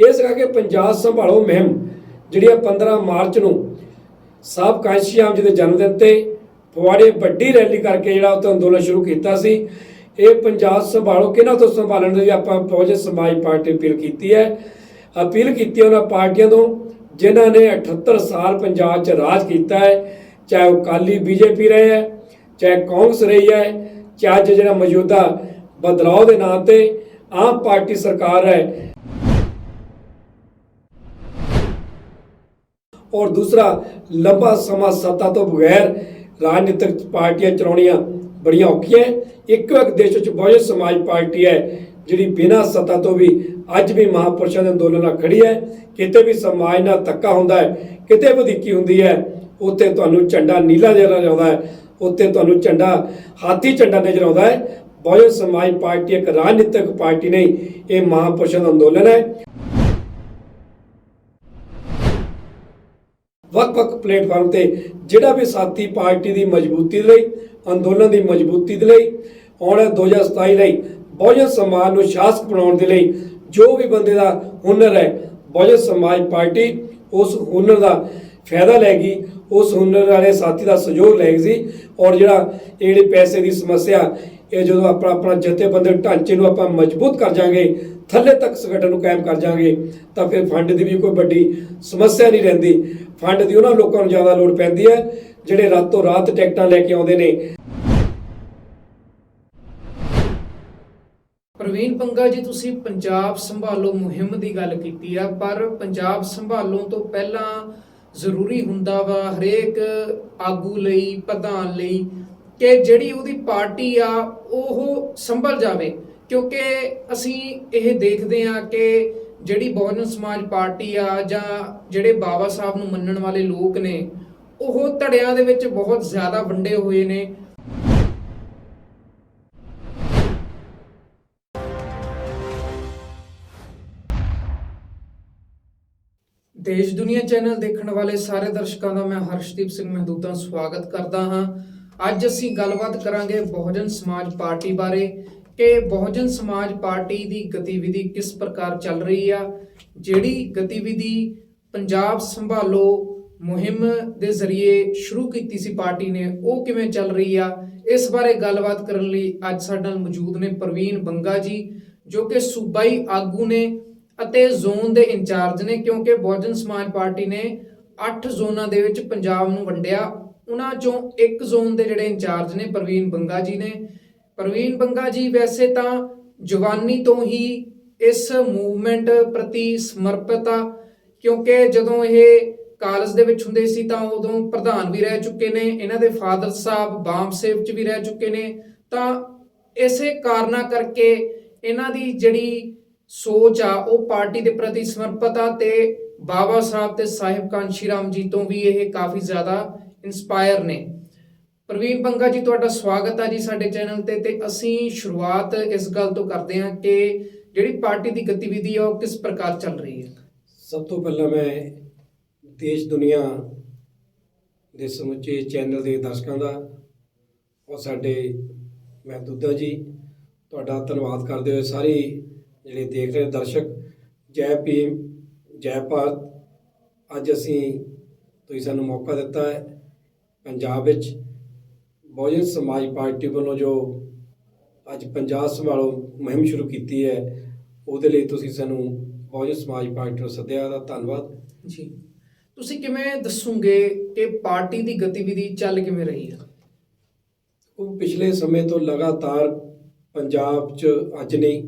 ਇਸ ਕਰਕੇ ਪੰਜਾਬ ਸੰਭਾਲੋ ਮੁਹਿੰਮ, ਜਿਹੜੀ ਆ 15 ਮਾਰਚ ਨੂੰ ਸਾਹਿਬ ਕਾਂਸ਼ੀ ਆਮ ਜੀ ਦੇ ਜਨਮ ਦਿਨ ਤੇ ਫਗਵਾੜੇ ਵੱਡੀ ਰੈਲੀ ਕਰਕੇ ਜਿਹੜਾ ਉਹ ਅੰਦੋਲਨ ਸ਼ੁਰੂ ਕੀਤਾ ਸੀ, ਇਹ ਪੰਜਾਬ ਸੰਭਾਲੋ, ਕਿਹਨਾਂ ਤੋਂ ਸੰਭਾਲਣ ਦੀ ਆਪਾਂ ਬਹੁਜਨ ਸਮਾਜ ਪਾਰਟੀ ਅਪੀਲ ਕੀਤੀ ਹੈ। ਅਪੀਲ ਕੀਤੀ ਉਹਨਾਂ ਪਾਰਟੀਆਂ ਤੋਂ, ਜਿਨ੍ਹਾਂ ਨੇ 78 ਸਾਲ ਪੰਜਾਬ 'ਚ ਰਾਜ ਕੀਤਾ ਹੈ, ਚਾਹੇ ਉਹ ਕਾਲੀ ਬੀਜੇਪੀ ਰਹੇ ਹੈ, ਚਾਹੇ ਕਾਂਗਰਸ ਰਹੀ ਹੈ, ਚਾਹੇ ਅੱਜ ਜਿਹੜਾ ਮੌਜੂਦਾ ਬਦਲਾਅ ਦੇ ਨਾਂ ਤੇ ਆਮ ਪਾਰਟੀ ਸਰਕਾਰ ਹੈ ਔਰ ਦੂਸਰਾ, ਲੰਬਾ ਸਮਾਂ ਸੱਤਾ ਤੋਂ ਬਗੈਰ ਰਾਜਨੀਤਿਕ ਪਾਰਟੀਆਂ ਚਲਾਉਣੀਆਂ ਬੜੀਆਂ ਔਖੀਆਂ ਹੈ। ਇੱਕੋ ਇੱਕ ਦੇਸ਼ ਵਿੱਚ ਬਹੁਜਨ ਸਮਾਜ ਪਾਰਟੀ ਹੈ, ਜਿਹੜੀ ਬਿਨਾਂ ਸੱਤਾ ਤੋਂ ਵੀ ਅੱਜ ਵੀ ਮਹਾਪੁਰਸ਼ਾਂ ਦੇ ਅੰਦੋਲਨ ਨਾਲ ਖੜੀ ਹੈ। ਕਿਤੇ ਵੀ ਸਮਾਜ ਨਾਲ ਧੱਕਾ ਹੁੰਦਾ ਹੈ, ਕਿਤੇ ਵਧੀਕੀ ਹੁੰਦੀ ਹੈ, ਉੱਥੇ ਤੁਹਾਨੂੰ ਝੰਡਾ ਨੀਲਾ ਨਜ਼ਰ ਆਉਂਦਾ ਹੈ, ਉੱਥੇ ਤੁਹਾਨੂੰ ਝੰਡਾ ਹਾਥੀ ਝੰਡਾ ਨਜ਼ਰ ਆਉਂਦਾ ਹੈ। ਬਹੁਜਨ ਸਮਾਜ ਪਾਰਟੀ ਇੱਕ ਰਾਜਨੀਤਿਕ ਪਾਰਟੀ ਨਹੀਂ, ਇਹ ਮਹਾਪੁਰਸ਼ਾਂ ਦਾ ਅੰਦੋਲਨ ਹੈ। ਵੱਖ-ਵੱਖ ਪਲੇਟਫਾਰਮ ਤੇ ਜਿਹੜਾ ਵੀ ਸਾਥੀ ਪਾਰਟੀ ਦੀ ਮਜ਼ਬੂਤੀ ਦੇ ਲਈ, ਅੰਦੋਲਨ ਦੀ ਮਜ਼ਬੂਤੀ ਦੇ ਲਈ ਆਉਣ ਵਾਲੇ 2027 ਲਈ ਬਹੁਜਨ ਸਮਾਜ ਨੂੰ ਸ਼ਾਸਕ ਬਣਾਉਣ ਦੇ ਲਈ ਜੋ ਵੀ ਬੰਦੇ ਦਾ ਹੁਨਰ ਹੈ, ਬਹੁਜਨ ਸਮਾਜ ਪਾਰਟੀ ਉਸ ਹੁਨਰ ਦਾ ਫਾਇਦਾ ਲੈਗੀ ਉਸ ਹੁਨਰ ਵਾਲੇ ਸਾਥੀ ਦਾ ਸਹਿਯੋਗ ਲੈਗੀ ਸੀ ਔਰ ਜਿਹੜਾ ਇਹ ਜਿਹੜੀ ਪੈਸੇ ਦੀ ਸਮੱਸਿਆ ਇਹ ਜਦੋਂ ਆਪਣਾ ਆਪਣਾ ਜਥੇਬੰਦਕ ਢਾਂਚੇ ਨੂੰ ਆਪਾਂ ਮਜ਼ਬੂਤ ਕਰ ਜਾਾਂਗੇ, ਥੱਲੇ ਤੱਕ ਸੰਗਠਨ ਨੂੰ ਕਾਇਮ ਕਰ ਜਾਾਂਗੇ, ਤਾਂ ਫਿਰ ਫੰਡ ਦੀ ਵੀ ਕੋਈ ਵੱਡੀ ਸਮੱਸਿਆ ਨਹੀਂ ਰਹਿੰਦੀ। ਫੰਡ ਦੀ ਉਹਨਾਂ ਲੋਕਾਂ ਨੂੰ ਜ਼ਿਆਦਾ ਲੋੜ ਪੈਂਦੀ ਹੈ, ਜਿਹੜੇ ਰਾਤੋਂ ਰਾਤ ਟਿਕਟਾਂ ਲੈ ਕੇ ਆਉਂਦੇ ਨੇ। ਪ੍ਰਵੀਨ ਪੰਗਾ ਜੀ, ਤੁਸੀਂ ਪੰਜਾਬ ਸੰਭਾਲੋ ਮੁਹਿੰਮ ਦੀ ਗੱਲ ਕੀਤੀ ਆ, ਪਰ ਪੰਜਾਬ ਸੰਭਾਲੋ ਤੋਂ ਪਹਿਲਾਂ ਜ਼ਰੂਰੀ ਹੁੰਦਾ ਵਾ ਹਰੇਕ ਆਗੂ ਲਈ, ਪ੍ਰਧਾਨ ਲਈ ਕਿ ਜਿਹੜੀ ਉਹਦੀ ਪਾਰਟੀ ਆ, ਉਹ ਸੰਭਲ ਜਾਵੇ। ਕਿਉਂਕਿ ਅਸੀਂ ਇਹ ਦੇਖਦੇ ਆ ਕਿ ਜਿਹੜੀ ਬਹੁਜਨ ਸਮਾਜ ਪਾਰਟੀ ਆ ਜਾਂ ਜਿਹੜੇ ਬਾਬਾ ਸਾਹਿਬ ਨੂੰ ਮੰਨਣ ਵਾਲੇ ਲੋਕ ਨੇ, ਉਹ ਧੜਿਆਂ ਦੇ ਵਿੱਚ ਬਹੁਤ ਜ਼ਿਆਦਾ ਵੰਡੇ ਹੋਏ ਨੇ। ਦੇਸ਼ ਦੁਨੀਆ ਚੈਨਲ ਦੇਖਣ ਵਾਲੇ ਸਾਰੇ ਦਰਸ਼ਕਾਂ ਦਾ ਮੈਂ ਹਰਸ਼ਦੀਪ ਸਿੰਘ ਮਹਿਦੂਤਾ ਸਵਾਗਤ ਕਰਦਾ ਹਾਂ। ਅੱਜ ਅਸੀਂ ਗੱਲਬਾਤ ਕਰਾਂਗੇ ਬਹੁਜਨ ਸਮਾਜ ਪਾਰਟੀ ਬਾਰੇ ਕਿ ਬਹੁਜਨ ਸਮਾਜ ਪਾਰਟੀ ਦੀ ਗਤੀਵਿਧੀ ਕਿਸ ਪ੍ਰਕਾਰ ਚੱਲ ਰਹੀ ਆ, ਜਿਹੜੀ ਗਤੀਵਿਧੀ ਪੰਜਾਬ ਸੰਭਾਲੋ ਮੁਹਿੰਮ ਦੇ ਜ਼ਰੀਏ ਸ਼ੁਰੂ ਕੀਤੀ ਸੀ ਪਾਰਟੀ ਨੇ, ਉਹ ਕਿਵੇਂ ਚੱਲ ਰਹੀ ਆ? ਇਸ ਬਾਰੇ ਗੱਲਬਾਤ ਕਰਨ ਲਈ ਅੱਜ ਸਾਡੇ ਨਾਲ ਮੌਜੂਦ ਨੇ ਪ੍ਰਵੀਨ ਬੰਗਾ ਜੀ, ਜੋ ਕਿ ਸੂਬਾਈ ਆਗੂ ਨੇ ਅਤੇ ਜ਼ੋਨ ਦੇ ਇੰਚਾਰਜ ਨੇ, ਕਿਉਂਕਿ ਬਹੁਜਨ ਸਮਾਜ ਪਾਰਟੀ ਨੇ 8 ਜ਼ੋਨਾਂ ਦੇ ਵਿੱਚ ਪੰਜਾਬ ਨੂੰ ਵੰਡਿਆ ਉਹਨਾਂ ਚੋਂ ਇੱਕ ਜ਼ੋਨ ਦੇ ਜਿਹੜੇ ਇੰਚਾਰਜ ਨੇ, ਪ੍ਰਵੀਨ ਬੰਗਾ ਜੀ ਨੇ। ਪ੍ਰਵੀਨ ਬੰਗਾ ਜੀ, ਵੈਸੇ ਤਾਂ ਜਵਾਨੀ ਤੋਂ ਹੀ ਇਸ ਮੂਵਮੈਂਟ ਪ੍ਰਤੀ ਸਮਰਪਿਤ ਆ, ਕਿਉਂਕਿ ਜਦੋਂ ਇਹ ਕਾਲਜ ਦੇ ਵਿੱਚ ਹੁੰਦੇ ਸੀ ਤਾਂ ਉਦੋਂ ਪ੍ਰਧਾਨ ਵੀ ਰਹਿ ਚੁੱਕੇ ਨੇ, ਇਹਨਾਂ ਦੇ ਫਾਦਰ ਸਾਹਿਬ ਬਾਮ ਸੇਵ ਚ ਵੀ ਰਹਿ ਚੁੱਕੇ ਨੇ। ਤਾਂ ਇਸੇ ਕਾਰਨਾ ਕਰਕੇ ਇਹਨਾਂ ਦੀ ਜਿਹੜੀ ਸੋਚ ਆ, ਉਹ ਪਾਰਟੀ ਦੇ ਪ੍ਰਤੀ ਸਮਰਪਿਤ ਆ ਤੇ ਬਾਬਾ ਸਾਹਿਬ ਤੇ ਸਾਹਿਬ ਕਾਂਸ਼ੀ ਰਾਮ ਜੀ ਤੋਂ ਵੀ ਇਹ ਕਾਫੀ ਜ਼ਿਆਦਾ ਇਨਸਪਾਇਰ ਨੇ। ਪ੍ਰਵੀਨ ਬੰਗਾ ਜੀ, ਤੁਹਾਡਾ ਸਵਾਗਤ ਹੈ ਜੀ ਸਾਡੇ ਚੈਨਲ ਤੇ ਤੇ ਅਸੀਂ ਸ਼ੁਰੂਆਤ ਇਸ ਗੱਲ ਤੋਂ ਕਰਦੇ ਹਾਂ ਕਿ ਜਿਹੜੀ ਪਾਰਟੀ ਦੀ ਗਤੀਵਿਧੀ ਆ, ਉਹ ਕਿਸ ਪ੍ਰਕਾਰ ਚੱਲ ਰਹੀ ਹੈ? ਸਭ ਤੋਂ ਪਹਿਲਾਂ ਮੈਂ ਦੇਸ਼, ਦੁਨੀਆ ਦੇ ਸਮੁੱਚੇ ਚੈਨਲ ਦੇ ਦਰਸ਼ਕਾਂ ਦਾ, ਔਰ ਸਾਡੇ ਮੈਂ ਮਹਿਦੂਦਾ ਜੀ, ਤੁਹਾਡਾ ਧੰਨਵਾਦ ਕਰਦੇ ਹੋਏ ਸਾਰੇ ਜਿਹੜੇ ਦੇਖ ਰਹੇ ਦਰਸ਼ਕ, ਜੈ ਭੀਮ, ਜੈ ਭਾਰਤ, ਅੱਜ ਅਸੀਂ ਤੁਸੀਂ ਸਾਨੂੰ ਮੌਕਾ ਦਿੱਤਾ ਹੈ। ਪੰਜਾਬ ਵਿੱਚ ਬਹੁਜਨ ਸਮਾਜ ਪਾਰਟੀ ਵੱਲੋਂ ਜੋ ਅੱਜ ਪੰਜਾਬ ਸੰਭਾਲੋ ਮੁਹਿੰਮ ਸ਼ੁਰੂ ਕੀਤੀ ਹੈ ਉਹਦੇ ਲਈ ਤੁਸੀਂ ਸਾਨੂੰ ਬਹੁਜਨ ਸਮਾਜ ਪਾਰਟੀ ਨੂੰ ਸੱਦਿਆ ਦਾ ਧੰਨਵਾਦ। ਜੀ। ਤੁਸੀਂ ਕਿਵੇਂ ਦੱਸੋਗੇ ਕਿ ਪਾਰਟੀ ਦੀ ਗਤੀਵਿਧੀ ਚੱਲ ਕਿਵੇਂ ਰਹੀ ਹੈ? ਉਹ ਪਿਛਲੇ ਸਮੇਂ ਤੋਂ ਲਗਾਤਾਰ ਪੰਜਾਬ 'ਚ ਅੱਜ ਨਹੀਂ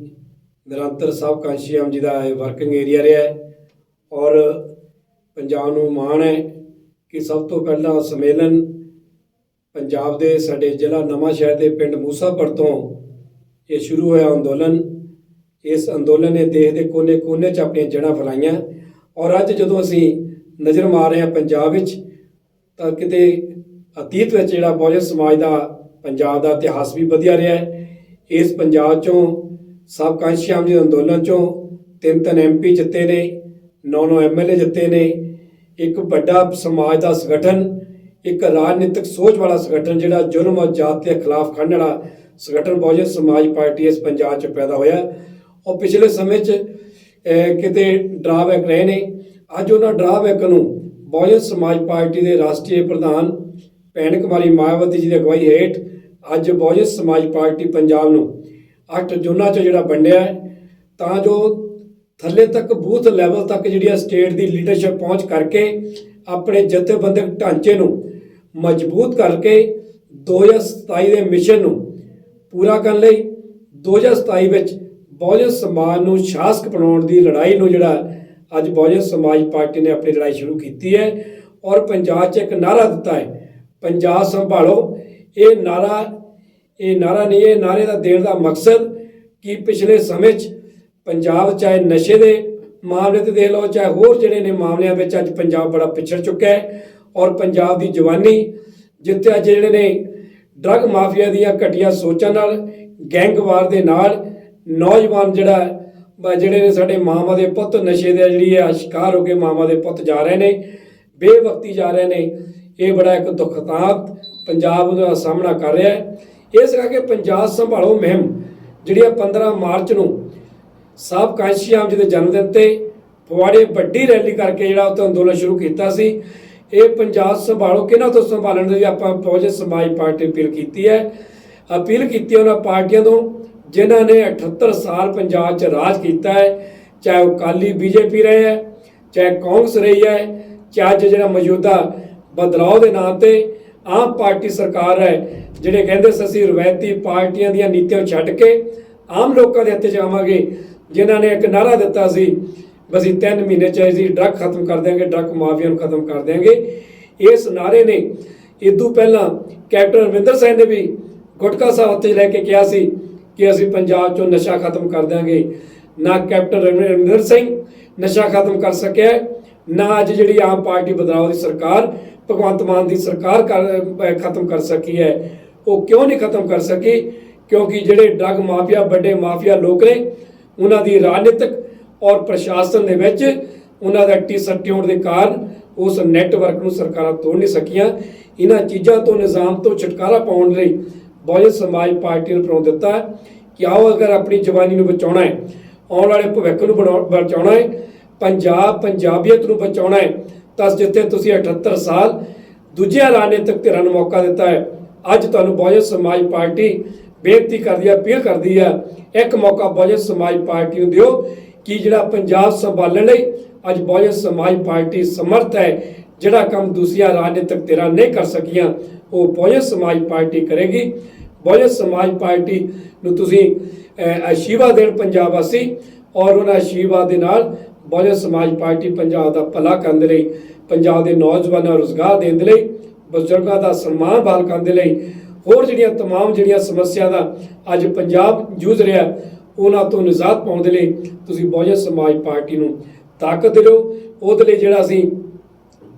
ਨਿਰੰਤਰ ਸਭ ਕਾਂਸ਼ੀਆਮ ਜੀ ਦਾ ਇਹ ਵਰਕਿੰਗ ਏਰੀਆ ਰਿਹਾ ਹੈ ਔਰ ਪੰਜਾਬ ਨੂੰ ਮਾਣ ਹੈ ਕਿ ਸਭ ਤੋਂ ਪਹਿਲਾਂ ਸੰਮੇਲਨ ਪੰਜਾਬ ਦੇ ਸਾਡੇ ਜ਼ਿਲ੍ਹਾ ਨਵਾਂ ਸ਼ਹਿਰ ਦੇ ਪਿੰਡ ਮੂਸਾਪੁਰ ਤੋਂ ਇਹ ਸ਼ੁਰੂ ਹੋਇਆ ਅੰਦੋਲਨ। ਇਸ ਅੰਦੋਲਨ ਨੇ ਦੇਸ਼ ਦੇ ਕੋਨੇ-ਕੋਨੇ 'ਚ ਆਪਣੀਆਂ ਜੜ੍ਹਾਂ ਫੈਲਾਈਆਂ ਔਰ ਅੱਜ ਜਦੋਂ ਅਸੀਂ ਨਜ਼ਰ ਮਾਰ ਰਹੇ ਹਾਂ ਪੰਜਾਬ ਵਿੱਚ, ਤਾਂ ਕਿਤੇ ਅਤੀਤ ਵਿੱਚ ਜਿਹੜਾ ਬਹੁਜਨ ਸਮਾਜ ਦਾ ਪੰਜਾਬ ਦਾ ਇਤਿਹਾਸ ਵੀ ਵਧੀਆ ਰਿਹਾ ਹੈ। ਇਸ ਪੰਜਾਬ ਚੋਂ ਸਭ ਕਾਂਸ਼ੀਆਮ ਜੀ ਅੰਦੋਲਨ ਚੋਂ ਤਿੰਨ ਤਿੰਨ ਐਮਪੀ ਜਿੱਤੇ ਨੇ ਨੌ ਨੌ ਐਮਐਲਏ ਜਿੱਤੇ ਨੇ ਇੱਕ ਵੱਡਾ ਸਮਾਜ ਦਾ ਸੰਗਠਨ, ਇੱਕ ਰਾਜਨੀਤਿਕ ਸੋਚ ਵਾਲਾ ਸੰਗਠਨ ਜਿਹੜਾ ਜ਼ੁਲਮ ਔਰ ਜਾਤ ਦੇ ਖਿਲਾਫ ਖੜਨ ਵਾਲਾ ਸੰਗਠਨ ਬਹੁਜਨ ਸਮਾਜ ਪਾਰਟੀ ਇਸ ਪੰਜਾਬ 'ਚ ਪੈਦਾ ਹੋਇਆ। ਔਰ ਪਿਛਲੇ ਸਮੇਂ 'ਚ ਕਿਤੇ ਡਰਾਬੈਕ ਰਹੇ ਨੇ। ਅੱਜ ਉਹਨਾਂ ਡਰਾਬੈਕ ਨੂੰ ਬਹੁਜਨ ਸਮਾਜ ਪਾਰਟੀ ਦੇ ਰਾਸ਼ਟਰੀ ਪ੍ਰਧਾਨ ਭੈਣ ਕੁਮਾਰੀ ਮਾਇਆਵਤੀ ਜੀ ਦੀ ਅਗਵਾਈ ਹੇਠ ਅੱਜ ਬਹੁਜਨ ਸਮਾਜ ਪਾਰਟੀ ਪੰਜਾਬ ਨੂੰ ਅੱਠ ਜੂਨਾਂ 'ਚ ਜਿਹੜਾ ਵੰਡਿਆ। ਤਾਂ ਜੋ ਥੱਲੇ ਤੱਕ ਬੂਥ ਲੈਵਲ ਤੱਕ ਜਿਹੜੀ ਆ ਸਟੇਟ ਦੀ ਲੀਡਰਸ਼ਿਪ ਪਹੁੰਚ ਕਰਕੇ ਆਪਣੇ ਜਥੇਬੰਦਕ ਢਾਂਚੇ ਨੂੰ ਮਜ਼ਬੂਤ ਕਰਕੇ 2027 ਦੇ ਮਿਸ਼ਨ ਨੂੰ ਪੂਰਾ ਕਰਨ ਲਈ 2027 ਵਿੱਚ ਬਹੁਜਨ ਸਮਾਜ ਨੂੰ ਸ਼ਾਸਕ ਬਣਾਉਣ ਦੀ ਲੜਾਈ ਨੂੰ ਜਿਹੜਾ ਅੱਜ ਬਹੁਜਨ ਸਮਾਜ ਪਾਰਟੀ ਨੇ ਆਪਣੀ ਲੜਾਈ ਸ਼ੁਰੂ ਕੀਤੀ ਹੈ ਔਰ ਪੰਜਾਬ 'ਚ ਇੱਕ ਨਾਰਾ ਦਿੱਤਾ ਹੈ, ਪੰਜਾਬ ਸੰਭਾਲੋ। ਇਹ ਨਾਰਾ ਇਹ ਨਾਰਾ ਨਹੀਂ, ਇਹ ਨਾਰੇ ਦਾ ਦੇਣ ਦਾ ਮਕਸਦ ਕਿ ਪਿਛਲੇ ਸਮੇਂ 'ਚ ਪੰਜਾਬ ਚਾਹੇ ਨਸ਼ੇ ਦੇ ਮਾਮਲੇ ਤੇ ਦੇਖ ਲਓ, ਚਾਹੇ ਹੋਰ ਜਿਹੜੇ ਨੇ ਮਾਮਲਿਆਂ ਵਿੱਚ ਅੱਜ ਪੰਜਾਬ ਬੜਾ ਪਿਛੜ ਚੁੱਕਾ ਹੈ ਔਰ ਪੰਜਾਬ ਦੀ ਜਵਾਨੀ, ਜਿੱਥੇ ਅੱਜ ਜਿਹੜੇ ਨੇ ਡਰੱਗ ਮਾਫੀਆ ਦੀਆਂ ਘਟੀਆਂ ਸੋਚਾਂ ਨਾਲ, ਗੈਂਗਵਾਰ ਦੇ ਨਾਲ ਨੌਜਵਾਨ ਜਿਹੜਾ ਜਿਹੜੇ ਨੇ ਸਾਡੇ ਮਾਵਾਂ ਦੇ ਪੁੱਤ ਨਸ਼ੇ ਦੇ ਜਿਹੜੀ ਹੈ ਸ਼ਿਕਾਰ ਹੋ ਕੇ ਮਾਵਾਂ ਦੇ ਪੁੱਤ ਜਾ ਰਹੇ ਨੇ, ਬੇਵਕਤੀ ਜਾ ਰਹੇ ਨੇ, ਇਹ ਬੜਾ ਇੱਕ ਦੁਖਦਾਤ ਪੰਜਾਬ ਦਾ ਸਾਹਮਣਾ ਕਰ ਰਿਹਾ ਹੈ। ਇਸ ਕਰਕੇ ਪੰਜਾਬ ਸੰਭਾਲੋ ਮੁਹਿੰਮ, ਜਿਹੜੀ ਆ 15 ਮਾਰਚ ਨੂੰ ਸਾਹਿਬ ਕਾਂਸ਼ੀਆਮ ਜੀ ਦੇ ਜਨਮ ਦਿਨ ਤੇ ਫਵਾੜੇ ਵੱਡੀ ਰੈਲੀ ਕਰਕੇ ਜਿਹੜਾ ਉਹ ਅੰਦੋਲਨ ਸ਼ੁਰੂ ਕੀਤਾ ਸੀ। ਇਹ ਪੰਜਾਬ ਸੰਭਾਲੋ, ਕਿਹਨਾਂ ਤੋਂ ਸੰਭਾਲਣ ਦੀ ਆਪਾਂ ਬਹੁਜਨ ਸਮਾਜ ਪਾਰਟੀ ਅਪੀਲ ਕੀਤੀ ਹੈ। ਅਪੀਲ ਕੀਤੀ ਉਹਨਾਂ ਪਾਰਟੀਆਂ ਤੋਂ ਜਿਨ੍ਹਾਂ ਨੇ 78 ਸਾਲ ਪੰਜਾਬ 'ਚ ਰਾਜ ਕੀਤਾ ਹੈ। ਚਾਹੇ ਉਹ ਕਾਲੀ ਬੀਜੇਪੀ ਰਹੇ ਹੈ, ਚਾਹੇ ਕਾਂਗਰਸ ਰਹੀ ਹੈ, ਚਾਹੇ ਅੱਜ ਜਿਹੜਾ ਮੌਜੂਦਾ ਬਦਲਾਅ ਦੇ ਨਾਂ ਤੇ ਆਮ ਪਾਰਟੀ ਸਰਕਾਰ ਹੈ, ਜਿਹੜੇ ਕਹਿੰਦੇ ਸੀ ਅਸੀਂ ਰਵਾਇਤੀ ਪਾਰਟੀਆਂ ਦੀਆਂ ਨੀਤੀਆਂ ਛੱਡ ਕੇ ਆਮ ਲੋਕਾਂ ਦੇ ਹੱਥੇ ਜਾਵਾਂਗੇ ਜਿਨ੍ਹਾਂ ਨੇ ਇੱਕ ਨਾਰਾ ਦਿੱਤਾ ਸੀ ਬਸ ਅਸੀਂ 3 ਮਹੀਨੇ ਚ ਅਸੀਂ ਡਰੱਗ ਖਤਮ ਕਰ ਦਿਆਂਗੇ, ਡਰੱਗ ਮਾਫੀਆ ਨੂੰ ਖਤਮ ਕਰ ਦਿਆਂਗੇ। ਇਸ ਨਾਰੇ ਨੇ ਇਦੋਂ ਪਹਿਲਾਂ ਕੈਪਟਨ ਅਮਰਿੰਦਰ ਸਿੰਘ ਨੇ ਵੀ ਗੁਟਕਾ ਸਾਹਿਬ ਹੱਥੇ ਲੈ ਕੇ ਕਿਹਾ ਸੀ ਕਿ ਅਸੀਂ ਪੰਜਾਬ ਚੋਂ ਨਸ਼ਾ ਖਤਮ ਕਰ ਦਿਆਂਗੇ। ਨਾ ਕੈਪਟਨ ਅਮਰਿੰਦਰ ਸਿੰਘ ਨਸ਼ਾ ਖਤਮ ਕਰ ਸਕਿਆ, ਨਾ ਅੱਜ ਜਿਹੜੀ ਆਮ ਪਾਰਟੀ ਬਦਲਾਅ ਦੀ ਸਰਕਾਰ, ਭਗਵੰਤ ਮਾਨ ਦੀ ਸਰਕਾਰ ਕਰ ਖਤਮ ਕਰ ਸਕੀ ਹੈ, ਉਹ ਕਿਉਂ ਨਹੀਂ ਖਤਮ ਕਰ ਸਕੀ? ਕਿਉਂਕਿ ਜਿਹੜੇ ਡਰੱਗ ਮਾਫੀਆ, ਵੱਡੇ ਮਾਫੀਆ ਲੋਕ ਨੇ ਉਹਨਾਂ ਦੀ ਰਾਜਨੀਤਿਕ ਔਰ ਪ੍ਰਸ਼ਾਸਨ ਦੇ ਵਿੱਚ ਉਹਨਾਂ ਦਾ ਟੀ ਸੱਟੇ ਹੋਣ ਦੇ ਕਾਰਨ ਉਸ ਨੈਟਵਰਕ ਨੂੰ ਸਰਕਾਰਾਂ ਤੋੜ ਨਹੀਂ ਸਕੀਆਂ। ਇਹਨਾਂ ਚੀਜ਼ਾਂ ਤੋਂ ਨਿਜ਼ਾਮ ਤੋਂ ਛੁਟਕਾਰਾ ਪਾਉਣ ਲਈ ਬਹੁਜਨ ਸਮਾਜ ਪਾਰਟੀ ਨੂੰ ਪ੍ਰੋਂ ਦਿੱਤਾ ਕਿ ਆਓ ਅਗਰ ਆਪਣੀ ਜਵਾਨੀ ਨੂੰ ਬਚਾਉਣਾ ਹੈ, ਆਉਣ ਵਾਲੇ ਭਵਿੱਖ ਨੂੰ ਬਣਾਉ- ਬਚਾਉਣਾ ਹੈ, ਪੰਜਾਬ, ਪੰਜਾਬੀਅਤ ਨੂੰ ਬਚਾਉਣਾ ਹੈ, ਤਾਂ ਜਿੱਥੇ ਤੁਸੀਂ 78 ਸਾਲ ਦੂਜਿਆਂ ਰਾਜਨੀਤਿਕ ਧਿਰਾਂ ਨੂੰ ਮੌਕਾ ਦਿੱਤਾ ਹੈ, ਅੱਜ ਤੁਹਾਨੂੰ ਬਹੁਜਨ ਸਮਾਜ ਪਾਰਟੀ ਬੇਨਤੀ ਕਰਦੀ ਹੈ ਅਪੀਲ ਕਰਦੀ ਹੈ ਇੱਕ ਮੌਕਾ ਬਹੁਜਨ ਸਮਾਜ ਪਾਰਟੀ ਨੂੰ ਦਿਓ ਕਿ ਜਿਹੜਾ ਪੰਜਾਬ ਸੰਭਾਲਣ ਲਈ ਅੱਜ ਬਹੁਜਨ ਸਮਾਜ ਪਾਰਟੀ ਸਮਰਥ ਹੈ ਜਿਹੜਾ ਕੰਮ ਦੂਸਰੀਆਂ ਰਾਜਨੀਤਿਕ ਧਿਰਾਂ ਨਹੀਂ ਕਰ ਸਕੀਆਂ ਉਹ ਬਹੁਜਨ ਸਮਾਜ ਪਾਰਟੀ ਕਰੇਗੀ। ਬਹੁਜਨ ਸਮਾਜ ਪਾਰਟੀ ਨੂੰ ਤੁਸੀਂ ਅਹ, ਆਸ਼ੀਰਵਾਦ ਦੇਣ ਪੰਜਾਬ ਵਾਸੀ ਔਰ ਉਹਨਾਂ ਆਸ਼ੀਰਵਾਦ ਦੇ ਨਾਲ ਬਹੁਜਨ ਸਮਾਜ ਪਾਰਟੀ ਪੰਜਾਬ ਦਾ ਭਲਾ ਕਰਨ ਦੇ ਲਈ ਪੰਜਾਬ ਦੇ ਨੌਜਵਾਨਾਂ ਨੂੰ ਰੁਜ਼ਗਾਰ ਦੇਣ ਦੇ ਲਈ ਬਜ਼ੁਰਗਾਂ ਦਾ ਸਨਮਾਨ ਬਹਾਲ ਕਰਨ ਦੇ ਲਈ ਹੋਰ ਜਿਹੜੀਆਂ तमाम ਜਿਹੜੀਆਂ ਸਮੱਸਿਆ ਦਾ ਅੱਜ ਪੰਜਾਬ ਜੂਝ ਰਿਹਾ ਉਹਨਾਂ ਤੋਂ ਨਿਜਾਤ ਪਾਉਣ ਦੇ ਲਈ ਤੁਸੀਂ ਬਹੁਜਨ ਸਮਾਜ ਪਾਰਟੀ ਨੂੰ ਤਾਕਤ ਦਿਓ ਉਹਦੇ ਲਈ ਜਿਹੜਾ ਅਸੀਂ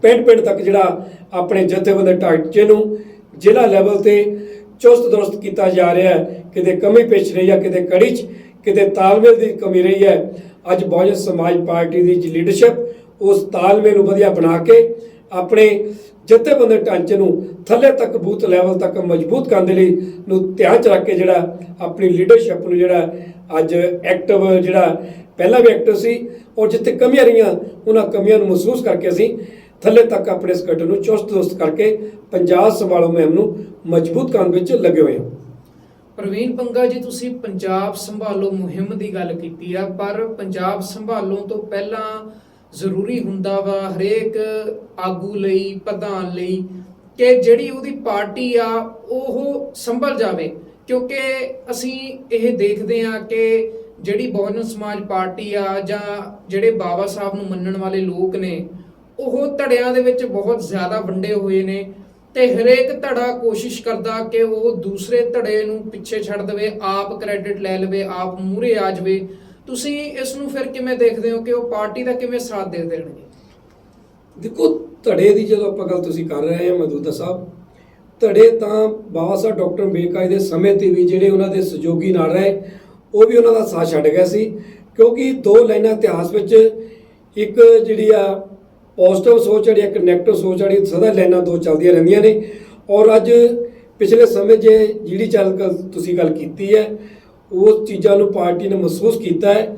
ਪਿੰਡ ਪਿੰਡ ਤੱਕ ਜਿਹੜਾ ਆਪਣੇ ਜਥੇਬੰਦੀ ਢਾਂਚੇ ਨੂੰ ਜ਼ਿਲ੍ਹਾ ਲੈਵਲ ਤੇ ਚੁਸਤ ਦਰੁਸਤ ਕੀਤਾ ਜਾ ਰਿਹਾ ਹੈ ਕਿਤੇ ਕਮੀ ਪੇਸ਼ ਰਹੀ ਹੈ ਕਿਤੇ ਕੜੀ 'ਚ ਕਿਤੇ ਤਾਲਮੇਲ ਦੀ ਕਮੀ ਰਹੀ ਹੈ ਅੱਜ ਬਹੁਜਨ ਸਮਾਜ ਪਾਰਟੀ ਦੀ ਲੀਡਰਸ਼ਿਪ ਉਸ ਤਾਲਮੇਲ ਨੂੰ ਵਧੀਆ ਬਣਾ ਕੇ ਆਪਣੇ ਜਥੇਬੰਦੀ ਢਾਂਚੇ ਨੂੰ ਥੱਲੇ ਤੱਕ ਬੂਥ ਲੈਵਲ ਤੱਕ ਮਜ਼ਬੂਤ ਕਰਨ ਦੇ ਲਈ ਨੂੰ ਧਿਆਨ ਚ ਰੱਖ ਕੇ ਜਿਹੜਾ ਆਪਣੀ ਲੀਡਰਸ਼ਿਪ ਨੂੰ ਜਿਹੜਾ ਅੱਜ ਐਕਟਿਵ ਜਿਹੜਾ ਪਹਿਲਾਂ ਵੀ ਐਕਟਿਵ ਸੀ, ਔਰ ਜਿੱਥੇ ਕਮੀਆਂ ਰਹੀਆਂ, ਉਹਨਾਂ ਕਮੀਆਂ ਨੂੰ ਮਹਿਸੂਸ ਕਰਕੇ ਅਸੀਂ ਥੱਲੇ ਤੱਕ ਆਪਣੇ ਸੰਗਠਨ ਨੂੰ ਚੁਸਤ ਦੁਰਸਤ ਕਰਕੇ ਪੰਜਾਬ ਸੰਭਾਲੋ ਮੁਹਿੰਮ ਨੂੰ ਮਜ਼ਬੂਤ ਕਰਨ ਵਿੱਚ ਲੱਗੇ ਹੋਏ ਹਾਂ। ਪ੍ਰਵੀਨ ਪੰਗਾ ਜੀ, ਤੁਸੀਂ ਪੰਜਾਬ ਸੰਭਾਲੋ ਮੁਹਿੰਮ ਦੀ ਗੱਲ ਕੀਤੀ ਆ, ਪਰ ਪੰਜਾਬ ਸੰਭਾਲੋ ਤੋਂ ਪਹਿਲਾਂ ਜ਼ਰੂਰੀ ਹੁੰਦਾ ਵਾ ਹਰੇਕ ਆਗੂ ਲਈ, ਪ੍ਰਧਾਨ ਲਈ, ਕਿ ਜਿਹੜੀ ਉਹਦੀ ਪਾਰਟੀ ਆ, ਉਹ ਸੰਭਲ ਜਾਵੇ। ਕਿਉਂਕਿ ਅਸੀਂ ਇਹ ਦੇਖਦੇ ਆ ਕਿ ਜਿਹੜੀ ਬਹੁਜਨ ਸਮਾਜ ਪਾਰਟੀ ਆ ਜਾਂ ਜਿਹੜੇ ਬਾਬਾ ਸਾਹਿਬ ਨੂੰ ਮੰਨਣ ਵਾਲੇ ਲੋਕ ਨੇ, ਉਹ ਧੜਿਆਂ ਦੇ ਵਿੱਚ ਬਹੁਤ ਜ਼ਿਆਦਾ ਵੰਡੇ ਹੋਏ ਨੇ ਤੇ ਹਰੇਕ ਧੜਾ ਕੋਸ਼ਿਸ਼ ਕਰਦਾ ਕਿ ਉਹ ਦੂਸਰੇ ਧੜੇ ਨੂੰ ਪਿੱਛੇ ਛੱਡ ਦੇਵੇ, ਆਪ ਕ੍ਰੈਡਿਟ ਲੈ ਲਵੇ, ਆਪ ਮੂਹਰੇ ਆ ਜਾਵੇ। ਤੁਸੀਂ ਇਸ ਨੂੰ ਫਿਰ ਕਿਵੇਂ ਦੇਖਦੇ ਹੋ ਕਿ ਉਹ ਪਾਰਟੀ ਦਾ ਕਿਵੇਂ ਸਾਥ ਦੇ ਦੇਣਗੇ? ਦੇਖੋ, ਧੜੇ ਦੀ ਜਦੋਂ ਆਪਾਂ ਗੱਲ ਤੁਸੀਂ ਕਰ ਰਹੇ ਹਾਂ ਮਦੂਦਾ ਸਾਹਿਬ, ਧੜੇ ਤਾਂ ਬਾਬਾ ਸਾਹਿਬ ਡਾਕਟਰ ਅੰਬੇਦਕਰ ਦੇ ਸਮੇਂ ਤੇ ਵੀ ਜਿਹੜੇ ਉਹਨਾਂ ਦੇ ਸਹਿਯੋਗੀ ਨਾਲ ਰਹੇ, ਉਹ ਵੀ ਉਹਨਾਂ ਦਾ ਸਾਥ ਛੱਡ ਗਿਆ ਸੀ, ਕਿਉਂਕਿ ਦੋ ਲਾਈਨਾਂ ਇਤਿਹਾਸ ਵਿੱਚ ਇੱਕ ਜਿਹੜੀ ਆ ਪੋਜ਼ਿਟਿਵ ਸੋਚ ਜਿਹੜੀ ਇੱਕ ਨੈਗੇਟਿਵ ਸੋਚ ਜਿਹੜੀ ਸਦਾ ਲਾਈਨਾਂ ਦੋ ਚੱਲਦੀਆਂ ਰਹਿੰਦੀਆਂ ਨੇ। ਔਰ ਅੱਜ ਪਿਛਲੇ ਸਮੇਂ 'ਚ ਜਿਹੜੀ ਚੱਲ ਤੁਸੀਂ ਗੱਲ ਕੀਤੀ ਹੈ ਉਸ ਚੀਜ਼ਾਂ ਨੂੰ ਪਾਰਟੀ ਨੇ ਮਹਿਸੂਸ ਕੀਤਾ ਹੈ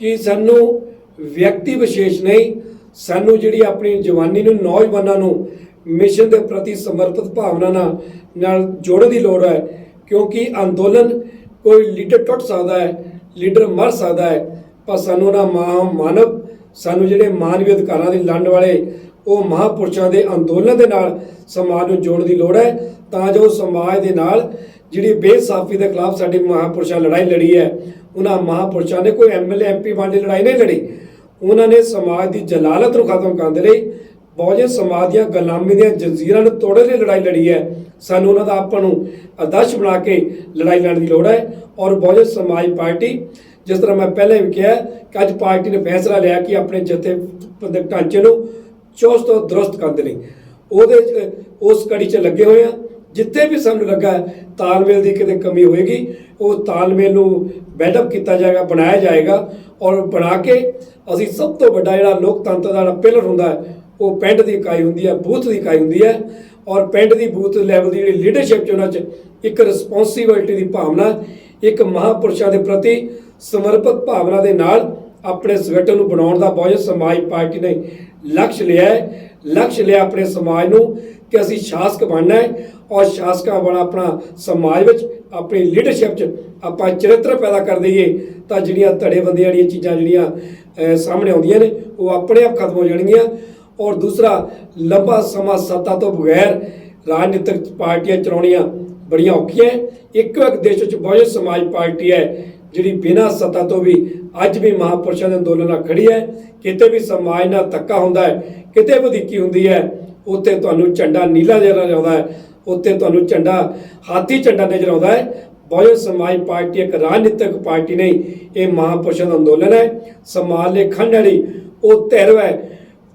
ਕਿ ਸਾਨੂੰ ਵਿਅਕਤੀ ਵਿਸ਼ੇਸ਼ ਨਹੀਂ, ਸਾਨੂੰ ਜਿਹੜੀ ਆਪਣੀ ਜਵਾਨੀ ਨੂੰ, ਨੌਜਵਾਨਾਂ ਨੂੰ ਮਿਸ਼ਨ ਦੇ ਪ੍ਰਤੀ ਸਮਰਪਿਤ ਭਾਵਨਾ ਨਾਲ ਨਾਲ ਜੋੜਨ ਦੀ ਲੋੜ ਹੈ, ਕਿਉਂਕਿ ਅੰਦੋਲਨ ਕੋਈ ਲੀਡਰ ਟੁੱਟ ਸਕਦਾ ਹੈ, ਲੀਡਰ ਮਰ ਸਕਦਾ ਹੈ, ਪਰ ਸਾਨੂੰ ਨਾ ਮਾਨਵ, ਸਾਨੂੰ ਜਿਹੜੇ ਮਾਨਵੀ ਅਧਿਕਾਰਾਂ ਦੀ ਲੜਨ ਵਾਲੇ ਉਹ ਮਹਾਪੁਰਸ਼ਾਂ ਦੇ ਅੰਦੋਲਨ ਦੇ ਨਾਲ ਸਮਾਜ ਨੂੰ ਜੋੜਨ ਦੀ ਲੋੜ ਹੈ, ਤਾਂ ਜੋ ਸਮਾਜ ਦੇ ਨਾਲ ਜਿਹੜੀ ਬੇਇਨਸਾਫੀ ਦੇ ਖਿਲਾਫ ਸਾਡੀ ਮਹਾਪੁਰਸ਼ਾਂ ਲੜਾਈ ਲੜੀ ਹੈ, ਉਹਨਾਂ ਮਹਾਪੁਰਸ਼ਾਂ ਨੇ ਕੋਈ ਐਮਐਲਏ ਐਮਪੀ ਵਾਲੀ ਲੜਾਈ ਨਹੀਂ ਲੜੀ। ਉਹਨਾਂ ਨੇ ਸਮਾਜ ਦੀ ਜਲਾਲਤ ਨੂੰ ਖਤਮ ਕਰਨ ਦੇ ਲਈ ਬਹੁਜਨ ਸਮਾਜ ਦੀਆਂ ਗੁਲਾਮੀ ਦੀਆਂ ਜੰਜੀਰਾਂ ਨੂੰ ਤੋੜਨ ਲਈ ਲੜਾਈ ਲੜੀ ਹੈ। ਸਾਨੂੰ ਉਹਨਾਂ ਦਾ ਆਪਾਂ ਨੂੰ ਆਦਰਸ਼ ਬਣਾ ਕੇ ਲੜਾਈ ਲੜਨ ਦੀ ਲੋੜ ਹੈ ਔਰ ਬਹੁਜਨ ਸਮਾਜ ਪਾਰਟੀ, ਜਿਸ ਤਰ੍ਹਾਂ ਮੈਂ ਪਹਿਲਾਂ ਵੀ ਕਿਹਾ ਕਿ ਅੱਜ ਪਾਰਟੀ ਨੇ ਫੈਸਲਾ ਲਿਆ ਕਿ ਆਪਣੇ ਜਥੇਬੰਦਕ ਢਾਂਚੇ ਨੂੰ ਚੁਸਤ ਔਰ ਦਰੁਸਤ ਕਰਨ ਦੇ ਲਈ। ਉਹਦੇ 'ਚ, ਉਸ ਕੜੀ 'ਚ ਲੱਗੇ ਹੋਏ ਆ। ਜਿੱਥੇ ਵੀ ਸਾਨੂੰ ਲੱਗਾ ਤਾਲਮੇਲ ਦੀ ਕਿਤੇ ਕਮੀ ਹੋਏਗੀ, ਉਹ ਤਾਲਮੇਲ ਨੂੰ ਬੈਡਅਪ ਕੀਤਾ ਜਾਏਗਾ, ਬਣਾਇਆ ਜਾਏਗਾ ਔਰ ਬਣਾ ਕੇ ਅਸੀਂ ਸਭ ਤੋਂ ਵੱਡਾ ਜਿਹੜਾ ਲੋਕਤੰਤਰ ਦਾ ਜਿਹੜਾ ਪਿਲਰ ਹੁੰਦਾ ਹੈ, ਉਹ ਪਿੰਡ ਦੀ ਇਕਾਈ ਹੁੰਦੀ ਹੈ, ਬੂਥ ਦੀ ਇਕਾਈ ਹੁੰਦੀ ਹੈ ਔਰ ਪਿੰਡ ਦੀ ਬੂਥ ਲੈਵਲ ਦੀ ਜਿਹੜੀ ਲੀਡਰਸ਼ਿਪ ਚ ਉਹਨਾਂ ਚ ਇੱਕ ਰਿਸਪੌਂਸਿਬਿਲਟੀ ਦੀ ਭਾਵਨਾ, ਇੱਕ ਮਹਾਪੁਰਸ਼ਾਂ ਦੇ ਪ੍ਰਤੀ ਸਮਰਪਿਤ ਭਾਵਨਾ ਦੇ ਨਾਲ ਆਪਣੇ ਸੰਗਠਨ ਨੂੰ ਬਣਾਉਣ ਦਾ ਬਹੁਜਨ ਸਮਾਜ ਪਾਰਟੀ ਨੇ ਲਕਸ਼ ਲਿਆ ਹੈ, ਲਕਸ਼ ਲਿਆ ਆਪਣੇ ਸਮਾਜ ਨੂੰ ਕਿ ਅਸੀਂ ਸ਼ਾਸਕ ਬਣਨਾ ਹੈ ਔਰ ਸ਼ਾਸਕਾਂ ਵਾਲਾ ਆਪਣਾ ਸਮਾਜ ਵਿੱਚ, ਆਪਣੀ ਲੀਡਰਸ਼ਿਪ 'ਚ ਆਪਾਂ ਚਰਿੱਤਰ ਪੈਦਾ ਕਰ ਦਈਏ, ਤਾਂ ਜਿਹੜੀਆਂ ਧੜੇਬੰਦੀਆਂ ਵਾਲੀਆਂ ਚੀਜ਼ਾਂ ਜਿਹੜੀਆਂ ਸਾਹਮਣੇ ਆਉਂਦੀਆਂ ਨੇ, ਉਹ ਆਪਣੇ ਆਪ ਖਤਮ ਹੋ ਜਾਣਗੀਆਂ। ਔਰ ਦੂਸਰਾ, ਲੰਬਾ ਸਮਾਂ ਸੱਤਾ ਤੋਂ ਬਗੈਰ ਰਾਜਨੀਤਿਕ ਪਾਰਟੀਆਂ ਚਲਾਉਣੀਆਂ ਬੜੀਆਂ ਔਖੀਆਂ ਇੱਕੋ ਇੱਕ ਦੇਸ਼ ਵਿੱਚ ਬਹੁਜਨ ਸਮਾਜ ਪਾਰਟੀ ਹੈ ਜਿਹੜੀ ਬਿਨਾਂ ਸੱਤਾ ਤੋਂ ਵੀ ਅੱਜ ਵੀ ਮਹਾਪੁਰਸ਼ਾਂ ਦੇ ਅੰਦੋਲਨ ਨਾਲ ਖੜੀ ਹੈ, ਕਿਤੇ ਵੀ ਸਮਾਜ ਨਾਲ ਧੱਕਾ ਹੁੰਦਾ ਹੈ, ਕਿਤੇ ਵਧੀਕੀ ਹੁੰਦੀ ਹੈ, ਉੱਥੇ ਤੁਹਾਨੂੰ ਝੰਡਾ ਨੀਲਾ ਨਜ਼ਰ ਆਉਂਦਾ ਹੈ, ਉੱਥੇ ਤੁਹਾਨੂੰ ਝੰਡਾ ਹਾਥੀ ਝੰਡਾ ਨਜ਼ਰ ਆਉਂਦਾ ਹੈ। ਬਹੁਜਨ ਸਮਾਜ ਪਾਰਟੀ ਇੱਕ ਰਾਜਨੀਤਿਕ ਪਾਰਟੀ ਨਹੀਂ, ਇਹ ਮਹਾਪੁਰਸ਼ਾਂ ਦਾ ਅੰਦੋਲਨ ਹੈ। ਸਮਾਜ ਲਈ ਖੰਡ ਵਾਲੀ ਉਹ ਧਿਰ ਹੈ।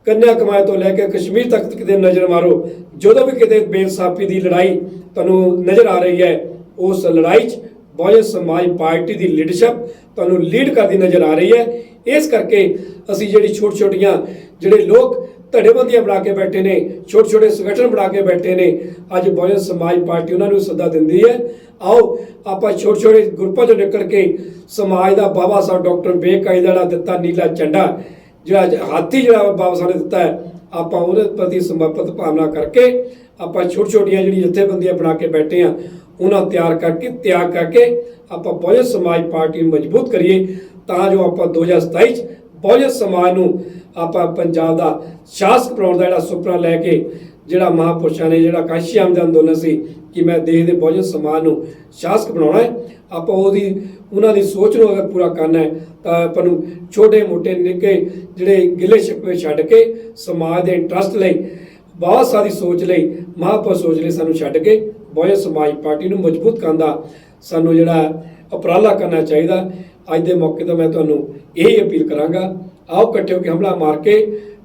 ਕੰਨਿਆ ਕੁਮਾਰੀ ਤੋਂ ਲੈ ਕੇ ਕਸ਼ਮੀਰ ਤੱਕ ਕਿਤੇ ਨਜ਼ਰ ਮਾਰੋ। ਜਦੋਂ ਵੀ ਕਿਤੇ ਬੇਇਨਸਾਫੀ ਦੀ ਲੜਾਈ ਤੁਹਾਨੂੰ ਨਜ਼ਰ ਆ ਰਹੀ ਹੈ, ਉਸ ਲੜਾਈ 'ਚ ਬਹੁਜਨ ਸਮਾਜ ਪਾਰਟੀ ਦੀ ਲੀਡਰਸ਼ਿਪ ਤੁਹਾਨੂੰ ਲੀਡ ਕਰਦੀ ਨਜ਼ਰ ਆ ਰਹੀ ਹੈ। ਇਸ ਕਰਕੇ ਅਸੀਂ ਜਿਹੜੀ ਛੋਟ ਛੋਟੀਆਂ ਜਿਹੜੇ ਲੋਕ ਧੜੇਬੰਦੀਆਂ ਬਣਾ ਕੇ ਬੈਠੇ ਨੇ ਛੋਟੇ ਛੋਟੇ ਸੰਗਠਨ ਬਣਾ ਕੇ ਬੈਠੇ ਨੇ, ਅੱਜ ਬਹੁਜਨ ਸਮਾਜ ਪਾਰਟੀ ਉਹਨਾਂ ਨੂੰ ਸੱਦਾ ਦਿੰਦੀ ਹੈ। ਆਓ, ਆਪਾਂ ਛੋਟੇ ਛੋਟੇ ਗਰੁੱਪਾਂ ਚੋਂ ਨਿਕਲ ਕੇ ਸਮਾਜ ਦਾ ਬਾਬਾ ਸਾਹਿਬ ਡਾਕਟਰ ਬੇਕਾਇਦਾ ਜਿਹੜਾ ਦਿੱਤਾ ਨੀਲਾ ਝੰਡਾ, ਜਿਹੜਾ ਹਾਥੀ ਜਿਹੜਾ ਬਾਬਾ ਸਾਹਿਬ ਨੇ ਦਿੱਤਾ ਹੈ ਆਪਾਂ ਉਹਦੇ ਪ੍ਰਤੀ ਸਮਰਪਿਤ ਭਾਵਨਾ ਕਰਕੇ ਆਪਾਂ ਛੋਟ ਛੋਟੀਆਂ ਜਿਹੜੀ ਜਥੇਬੰਦੀਆਂ ਬਣਾ ਕੇ ਬੈਠੇ ਆ ਉਹਨਾਂ ਤਿਆਰ ਕਰਕੇ, ਤਿਆਗ ਕਰਕੇ ਆਪਾਂ ਬਹੁਜਨ ਸਮਾਜ ਪਾਰਟੀ ਨੂੰ ਮਜ਼ਬੂਤ ਕਰੀਏ, ਤਾਂ ਜੋ ਆਪਾਂ 2027 ਚ ਬਹੁਜਨ ਸਮਾਜ ਨੂੰ ਆਪਾਂ ਪੰਜਾਬ ਦਾ ਸ਼ਾਸਕ ਬਣਾਉਣ ਦਾ ਜਿਹੜਾ ਸੁਪਨਾ ਲੈ ਕੇ ਜਿਹੜਾ ਮਹਾਪੁਰਸ਼ਾਂ ਨੇ, ਜਿਹੜਾ ਕਾਸ਼ੀ ਦਾ ਅੰਦੋਲਨ ਸੀ ਕਿ ਮੈਂ ਦੇਸ਼ ਦੇ ਬਹੁਜਨ ਸਮਾਜ ਨੂੰ ਸ਼ਾਸਕ ਬਣਾਉਣਾ ਹੈ। ਆਪਾਂ ਉਹਦੀ, ਉਹਨਾਂ ਦੀ ਸੋਚ ਨੂੰ ਅਗਰ ਪੂਰਾ ਕਰਨਾ ਹੈ, ਤਾਂ ਆਪਾਂ ਨੂੰ ਛੋਟੇ ਮੋਟੇ ਨਿੱਕੇ ਜਿਹੜੇ ਗਿਲੇ ਸ਼ਿਕਵੇ ਛੱਡ ਕੇ ਸਮਾਜ ਦੇ ਇੰਟਰਸਟ ਲਈ, ਬਹੁਤ ਸਾਰੀ ਸੋਚ ਲਈ ਮਹਾਪੁਰ ਸੋਚ ਲਈ ਸਾਨੂੰ ਛੱਡ ਕੇ ਬਹੁਜਨ ਸਮਾਜ ਪਾਰਟੀ ਨੂੰ ਮਜ਼ਬੂਤ ਕਰਨ ਦਾ ਸਾਨੂੰ ਜਿਹੜਾ ਉਪਰਾਲਾ ਕਰਨਾ ਚਾਹੀਦਾ। ਅੱਜ ਦੇ ਮੌਕੇ ਤੋਂ ਮੈਂ ਤੁਹਾਨੂੰ ਇਹ ਅਪੀਲ ਕਰਾਂਗਾ। ਆਓ ਇਕੱਠੇ ਹੋ ਕੇ ਹਮਲਾ ਮਾਰ ਕੇ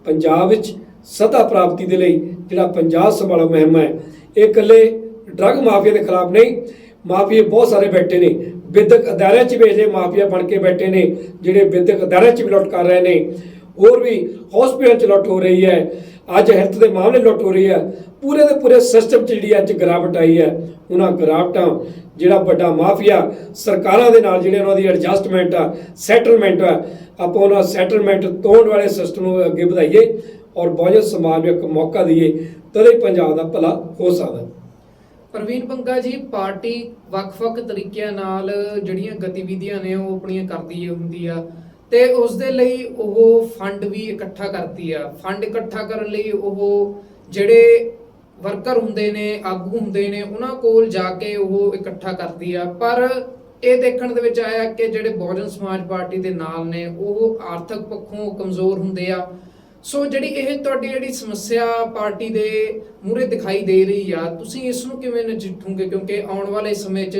ਪੰਜਾਬ ਵਿੱਚ ਸਤਾ ਪ੍ਰਾਪਤੀ ਦੇ ਲਈ ਜਿਹੜਾ ਪੰਜਾਬ ਸੰਭਾਲੋ ਮੁਹਿੰਮ ਹੈ, ਇਹ ਇਕੱਲੇ ਡਰੱਗ ਮਾਫੀਆ ਦੇ ਖਿਲਾਫ ਨਹੀਂ ਮਾਫੀਆ ਬਹੁਤ ਸਾਰੇ ਬੈਠੇ ਨੇ, ਵਿਦਿਅਕ ਅਦਾਰਿਆਂ 'ਚ ਵੀ ਅਜੇ ਮਾਫੀਆ ਬਣ ਕੇ ਬੈਠੇ ਨੇ, ਜਿਹੜੇ ਵਿਦਿਅਕ ਅਦਾਰਿਆਂ 'ਚ ਵੀ ਲੁੱਟ ਕਰ ਰਹੇ ਨੇ, ਹੋਰ ਵੀ ਹਸਪੀਟਲ 'ਚ ਲੁੱਟ ਹੋ ਰਹੀ ਹੈ, ਅੱਜ ਹੈਲਥ ਦੇ ਮਾਮਲੇ ਲੁੱਟ ਹੋ ਰਹੀ ਹੈ, ਪੂਰੇ ਦੇ ਪੂਰੇ ਸਿਸਟਮ 'ਚ ਜਿਹੜੀ ਅੱਜ ਗਿਰਾਵਟ ਆਈ ਹੈ, ਉਹਨਾਂ ਗਿਰਾਵਟਾਂ, ਜਿਹੜਾ ਵੱਡਾ ਮਾਫੀਆ ਸਰਕਾਰਾਂ ਦੇ ਨਾਲ ਜਿਹੜੇ ਉਹਨਾਂ ਦੀ ਐਡਜਸਟਮੈਂਟ ਆ ਸੈਟਲਮੈਂਟ ਆ, ਆਪਾਂ ਉਹਨਾਂ ਸੈਟਲਮੈਂਟ ਤੋੜਨ ਵਾਲੇ ਸਿਸਟਮ ਨੂੰ ਅੱਗੇ ਵਧਾਈਏ ਔਰ ਬਹੁਜਨ ਸਮਾਜ ਨੂੰ ਇੱਕ ਮੌਕਾ ਦਈਏ ਤਦੇ ਪੰਜਾਬ ਦਾ ਭਲਾ ਹੋ ਸਕਦਾ। ਪ੍ਰਵੀਨ ਪੰਗਾ ਜੀ, ਪਾਰਟੀ ਵੱਖ-ਵੱਖ ਤਰੀਕਿਆਂ ਨਾਲ ਜਿਹੜੀਆਂ ਗਤੀਵਿਧੀਆਂ ਨੇ, ਉਹ ਆਪਣੀਆਂ ਕਰਦੀ ਹੁੰਦੀ ਆ। ਤੇ ਉਸ ਦੇ ਲਈ ਉਹ ਫੰਡ ਵੀ ਇਕੱਠਾ ਕਰਦੀ ਆ। ਫੰਡ ਇਕੱਠਾ ਕਰਨ ਲਈ ਉਹ ਜਿਹੜੇ ਵਰਕਰ ਹੁੰਦੇ ਨੇ, ਆਗੂ ਹੁੰਦੇ ਨੇ, ਉਹਨਾਂ ਕੋਲ ਜਾ ਕੇ ਉਹ ਇਕੱਠਾ ਕਰਦੀ ਆ। ਪਰ ਇਹ ਦੇਖਣ ਦੇ ਵਿੱਚ ਆਇਆ ਕਿ ਜਿਹੜੇ ਬਹੁਜਨ ਸਮਾਜ ਪਾਰਟੀ ਦੇ ਨਾਲ ਨੇ, ਉਹ ਆਰਥਿਕ ਪੱਖੋਂ ਕਮਜ਼ੋਰ ਹੁੰਦੇ ਆ। ਸੋ ਜਿਹੜੀ ਇਹ ਤੁਹਾਡੀ ਜਿਹੜੀ ਸਮੱਸਿਆ ਪਾਰਟੀ ਦੇ ਮੂਹਰੇ ਦਿਖਾਈ ਦੇ ਰਹੀ ਆ, ਤੁਸੀਂ ਇਸ ਨੂੰ ਕਿਵੇਂ ਨਜਿੱਠੋਗੇ? ਕਿਉਂਕਿ ਆਉਣ ਵਾਲੇ ਸਮੇਂ 'ਚ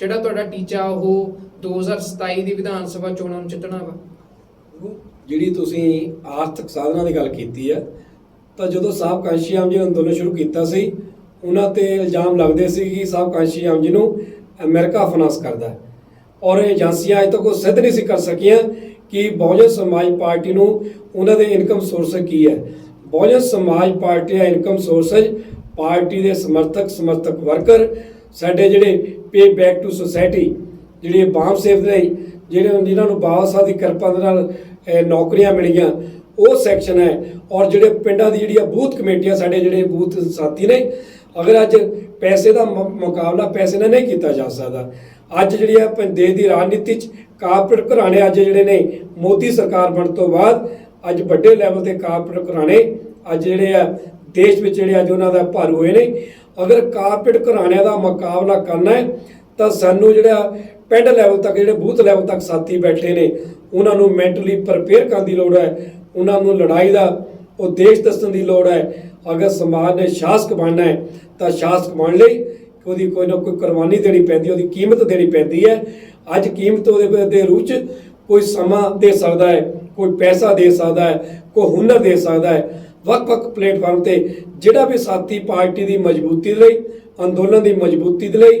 ਜਿਹੜਾ ਤੁਹਾਡਾ ਟੀਚਾ ਉਹ 2027 ਦੀ ਵਿਧਾਨ ਸਭਾ ਚੋਣਾਂ ਨੂੰ ਜਿੱਤਣਾ ਵਾ। ਜਿਹੜੀ ਤੁਸੀਂ ਆਰਥਿਕ ਸਾਧਨਾਂ ਦੀ ਗੱਲ ਕੀਤੀ ਹੈ ਤਾਂ ਜਦੋਂ ਸਾਹਿਬ ਕਾਂਸ਼ੀ ਆਮ ਜੀ ਨੇ ਅੰਦੋਲਨ ਸ਼ੁਰੂ ਕੀਤਾ ਸੀ, ਉਹਨਾਂ ਤੇ ਇਲਜ਼ਾਮ ਲੱਗਦੇ ਸੀ ਕਿ ਸਾਹਿਬ ਕਾਂਸ਼ੀ ਆਮ ਜੀ ਨੂੰ ਅਮਰੀਕਾ ਫਾਈਨਾਂਸ ਕਰਦਾ ਔਰ ਏਜੰਸੀਆਂ ਅਜੇ ਤੱਕ ਉਹ ਸਿੱਧ ਨਹੀਂ ਸੀ ਕਰ ਸਕੀਆਂ ਕਿ ਬਹੁਜਨ ਸਮਾਜ ਪਾਰਟੀ ਨੂੰ ਉਹਨਾਂ ਦੇ ਇਨਕਮ ਸੋਰਸ ਕੀ ਹੈ? ਬਹੁਜਨ ਸਮਾਜ ਪਾਰਟੀ ਦਾ ਇਨਕਮ ਸੋਰਸ ਪਾਰਟੀ ਦੇ ਸਮਰਥਕ ਸਮਰਥਕ ਵਰਕਰ, ਸਾਡੇ ਜਿਹੜੇ ਪੇ ਬੈਕ ਟੂ ਸੋਸਾਇਟੀ ਜਿਹੜੀ ਬਾਮ ਸੇਵ ਦੇ ਲਈ ਜਿਹੜੇ ਜਿਨ੍ਹਾਂ ਨੂੰ ਬਾਬਾ ਸਾਹਿਬ ਦੀ ਕਿਰਪਾ ਦੇ ਨਾਲ ਨੌਕਰੀਆਂ ਮਿਲੀਆਂ, ਉਹ ਸੈਕਸ਼ਨ ਹੈ। ਔਰ ਜਿਹੜੇ ਪਿੰਡਾਂ ਦੀ ਜਿਹੜੀਆਂ ਬੂਥ ਕਮੇਟੀਆਂ, ਸਾਡੇ ਜਿਹੜੇ ਬੂਥ ਸਾਥੀ ਨੇ, ਅਗਰ ਅੱਜ ਪੈਸੇ ਦਾ ਮੁਕਾਬਲਾ ਪੈਸੇ ਨਾਲ ਨਹੀਂ ਕੀਤਾ ਜਾ ਸਕਦਾ ਅੱਜ ਜਿਹੜੀ ਆ ਪ- ਦੇਸ਼ ਦੀ ਰਾਜਨੀਤੀ ਚ ਕਾਰਪੋਰੇਟ ਘਰਾਣੇ ਅੱਜ ਜਿਹੜੇ ਨੇ, ਮੋਦੀ ਸਰਕਾਰ ਬਣਨ ਤੋਂ ਬਾਅਦ ਅੱਜ ਵੱਡੇ ਲੈਵਲ ਤੇ ਕਾਰਪੋਰੇਟ ਘਰਾਣੇ ਅੱਜ ਜਿਹੜੇ ਆ, ਦੇਸ਼ ਵਿੱਚ ਜਿਹੜੇ ਅੱਜ ਉਹਨਾਂ ਦਾ ਭਰ ਹੋਏ ਨੇ। ਅਗਰ ਕਾਰਪੋਰੇਟ ਘਰਾਣਿਆਂ ਦਾ ਮੁਕਾਬਲਾ ਕਰਨਾ ਹੈ, ਤਾਂ ਸਾਨੂੰ ਜਿਹੜਾ ਪਿੰਡ ਲੈਵਲ ਤੱਕ, ਜਿਹੜੇ ਬੂਥ ਲੈਵਲ ਤੱਕ ਸਾਥੀ ਬੈਠੇ ਨੇ, ਉਹਨਾਂ ਨੂੰ ਮੈਂਟਲੀ ਪ੍ਰਪੇਅਰ ਕਰਨ ਦੀ ਲੋੜ ਹੈ। ਉਹਨਾਂ ਨੂੰ ਲੜਾਈ ਦਾ ਉਦੇਸ਼ ਦੱਸਣ ਦੀ ਲੋੜ ਹੈ। ਅਗਰ ਸਮਾਜ ਨੇ ਸ਼ਾਸਕ ਬਣਨਾ ਹੈ, ਤਾਂ ਸ਼ਾਸਕ ਬਣ ਲਈ ਉਹਦੀ ਕੋਈ ਨਾ ਕੋਈ ਕੁਰਬਾਨੀ ਦੇਣੀ ਪੈਂਦੀ ਹੈ ਉਹਦੀ ਕੀਮਤ ਦੇਣੀ ਪੈਂਦੀ ਹੈ। ਅੱਜ ਕੀਮਤ ਉਹਦੇ ਦੇ ਰੂਪ ਚ ਕੋਈ ਸਮਾਂ ਦੇ ਸਕਦਾ ਹੈ, ਕੋਈ ਪੈਸਾ ਦੇ ਸਕਦਾ ਹੈ, ਕੋਈ ਹੁਨਰ ਦੇ ਸਕਦਾ ਹੈ। ਵੱਖ-ਵੱਖ ਪਲੇਟਫਾਰਮ ਤੇ ਜਿਹੜਾ ਵੀ ਸਾਥੀ ਪਾਰਟੀ ਦੀ ਮਜ਼ਬੂਤੀ ਦੇ ਲਈ, ਅੰਦੋਲਨ ਦੀ ਮਜ਼ਬੂਤੀ ਦੇ ਲਈ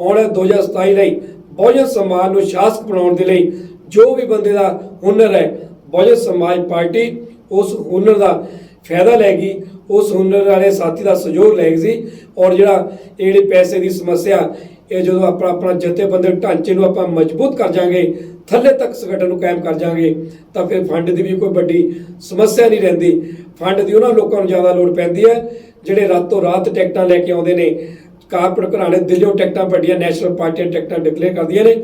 ਆਉਣ ਵਾਲੇ 2027 ਲਈ ਬਹੁਜਨ ਸਮਾਜ ਨੂੰ ਸ਼ਾਸਕ ਬਣਾਉਣ ਦੇ ਲਈ ਜੋ ਵੀ ਬੰਦੇ ਦਾ ਹੁਨਰ ਹੈ, ਬਹੁਜਨ ਸਮਾਜ ਪਾਰਟੀ ਉਸ ਹੁਨਰ ਦਾ ਫਾਇਦਾ ਲੈਗੀ ਉਸ ਹੁਨਰ ਵਾਲੇ ਸਾਥੀ ਦਾ ਸਹਿਯੋਗ ਲੈ ਗਈ ਸੀ ਔਰ ਜਿਹੜਾ ਇਹ ਜਿਹੜੀ ਪੈਸੇ ਦੀ ਸਮੱਸਿਆ, ਇਹ ਜਦੋਂ ਆਪਣਾ ਆਪਣਾ ਜਥੇਬੰਦੀ ਢਾਂਚੇ ਨੂੰ ਆਪਾਂ ਮਜ਼ਬੂਤ ਕਰ ਜਾਾਂਗੇ ਥੱਲੇ ਤੱਕ ਸੰਗਠਨ ਨੂੰ ਕਾਇਮ ਕਰ ਜਾਾਂਗੇ ਤਾਂ ਫਿਰ ਫੰਡ ਦੀ ਵੀ ਕੋਈ ਵੱਡੀ ਸਮੱਸਿਆ ਨਹੀਂ ਰਹਿੰਦੀ। ਫੰਡ ਦੀ ਉਹਨਾਂ ਲੋਕਾਂ ਨੂੰ ਜ਼ਿਆਦਾ ਲੋੜ ਪੈਂਦੀ ਹੈ, ਜਿਹੜੇ ਰਾਤੋਂ ਰਾਤ ਟਿਕਟਾਂ ਲੈ ਕੇ ਆਉਂਦੇ ਨੇ, ਕਾਰਪੋਰੇਟ ਘਰਾਣੇ ਦਿੱਲੀੋਂ ਟਿਕਟਾਂ ਵੱਡੀਆਂ ਨੈਸ਼ਨਲ ਪਾਰਟੀਆਂ ਟਿਕਟਾਂ ਡਿਕਲੇਅਰ ਕਰਦੀਆਂ ਨੇ,